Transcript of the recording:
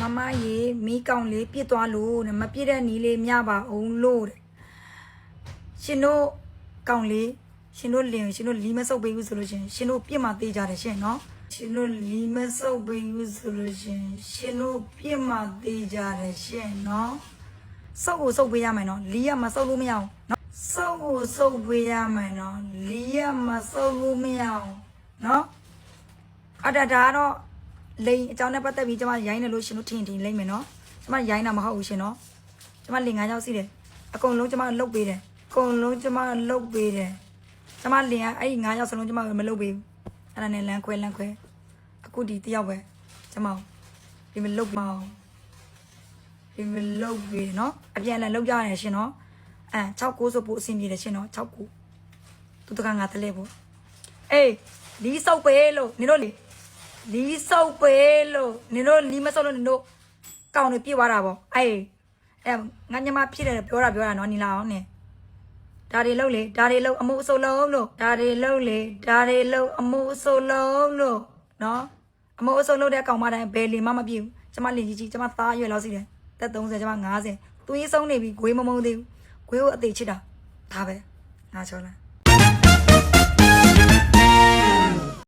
မမရေမီးကောင်လေးပြစ်သွားလို့တဲ့မပြစ်တဲ့နီးလေးမြပါအောင်လို့တဲ့ရှင်တို့ကောင်လေးရှင်တို့လင်ရှင်တို့လီမဆုပ်ပေးဘူးဆိုလို့ရှရင်ရှင်တို့ပြစ်မှသေးကြတယ်ရှင်နော်ရှင်တို့လီမဆုပ်ပေးဘူးဆိုလို့ရှရင်ရှင်တို့ပြစ်မှသေးကြတယ်ရှင်နော်ဆုပ်ကိုဆုပ်ပေးရမယ်နော်လီရမဆုပ်လို့မရအောင်နော်ဆုပ်ကိုဆုပ်ပေးရမယ်နော်လီရမဆုပ်လို့မရအောင်နော်အတဒါကတော့ လိန်အကြောင်းနဲ့ပတ်သက်ပြီးကျွန်မရိုင်းတယ်လို့ရှင်တို့ထင်ထင်လိမ့်မယ်နော်ကျွန်မရိုင်းတာမဟုတ်ဘူးရှင်နော်ကျွန်မလင်ငါးယောက်စီးတယ်အကုန်လုံးကျွန်မလုတ်ပေးတယ်အကုန်လုံးကျွန်မလုတ်ပေးတယ်ကျွန်မလင်ကအဲ့ဒီငါးယောက်စလုံးကျွန်မမလုတ်ပေးဘူးအဲ့ဒါနဲ့လမ်းခွဲလမ်းခွဲအခုဒီတယောက်ပဲကျွန်မဒီမလုတ်မအောင်ဒီမလုတ်ပေးနော်အပြန်အလှန်လုတ်ကြရတယ်ရှင်နော်အဲ6ကိုဆိုပို့အဆင်ပြေတယ်ရှင်နော်6ကိုသူတကငါတလဲပေါ့အေးလီးစုပ်ပေးလို့နင်တို့လီ လီးစုပ်ပေးလို့နင်တို့လီးမစုပ်လို့နင်တို့ကောင်းနေပြစ်သွားတာပေါ့အေးအဲငါညမဖြစ်တယ်ပြောတာပြောတာနော်နီလာအောင်နင်ဒါတွေလုံးလေဒါတွေလုံးအမှုအစုပ်လုံးလို့ဒါတွေလုံးလေဒါတွေလုံးအမှုအစုပ်လုံးလို့နော်အမှုအစုပ်လုံးတဲ့ကောင်မတိုင်းဘယ်လီမှမပြည့်ဘူးကျမလင်ကြီးကြီးကျမသားရွယ်လောက်စီတယ်တက်30ကျမ50သွေးဆုံးနေပြီဂွေးမမုံသေးဘူးဂွေးကိုအသေးချစ်တာဒါပဲငါချောလား